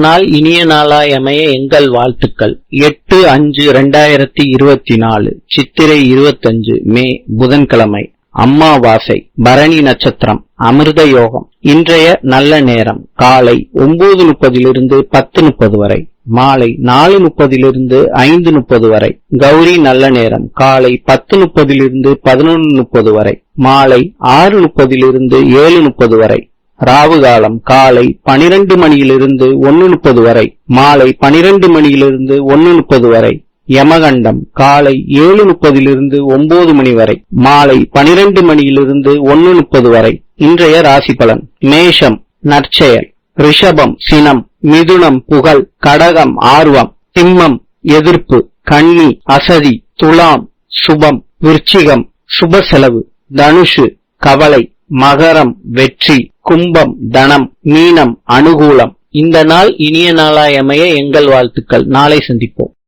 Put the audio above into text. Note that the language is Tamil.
நாள் இனிய நாளாய் அமைய எங்கள் வாழ்த்துக்கள். எட்டு அஞ்சு ரெண்டாயிரத்தி இருபத்தி நாலு சித்திரை இருபத்தஞ்சு மே புதன்கிழமை. அம்மாவாசை பரணி நட்சத்திரம் அமிர்த யோகம். இன்றைய நல்ல நேரம் காலை ஒன்பது முப்பதிலிருந்து பத்து முப்பது வரை. மாலை நாலு முப்பதிலிருந்து ஐந்து முப்பது வரை. கௌரி நல்ல நேரம் காலை பத்து முப்பதிலிருந்து பதினொன்று முப்பது வரை. மாலை ஆறு முப்பதிலிருந்து ஏழு முப்பது வரை. ராவு காலம் காலை பனிரெண்டு மணியிலிருந்து ஒன்னு முப்பது வரை மாலை பனிரெண்டு மணியிலிருந்து ஒன்னு முப்பது வரை யமகண்டம் காலை ஏழு முப்பதிலிருந்து ஒன்பது மணி வரை மாலை பனிரெண்டு மணியிலிருந்து ஒன்னு முப்பது வரை. இன்றைய ராசி பலன் மேஷம் நற்செயல் ரிஷபம் சினம் மிதுனம் புகழ் கடகம் ஆர்வம் சிம்மம் எதிர்ப்பு கன்னி அசதி துலாம் சுபம் விருச்சிகம் சுப செலவு தனுஷு கவலை மகரம் வெற்றி. கும்பம் தனம் மீனம் அனுகூலம். இந்த நாள் இனிய நாளாய் அமைய எங்கள் வாழ்த்துக்கள். நாளை சந்திப்போம்.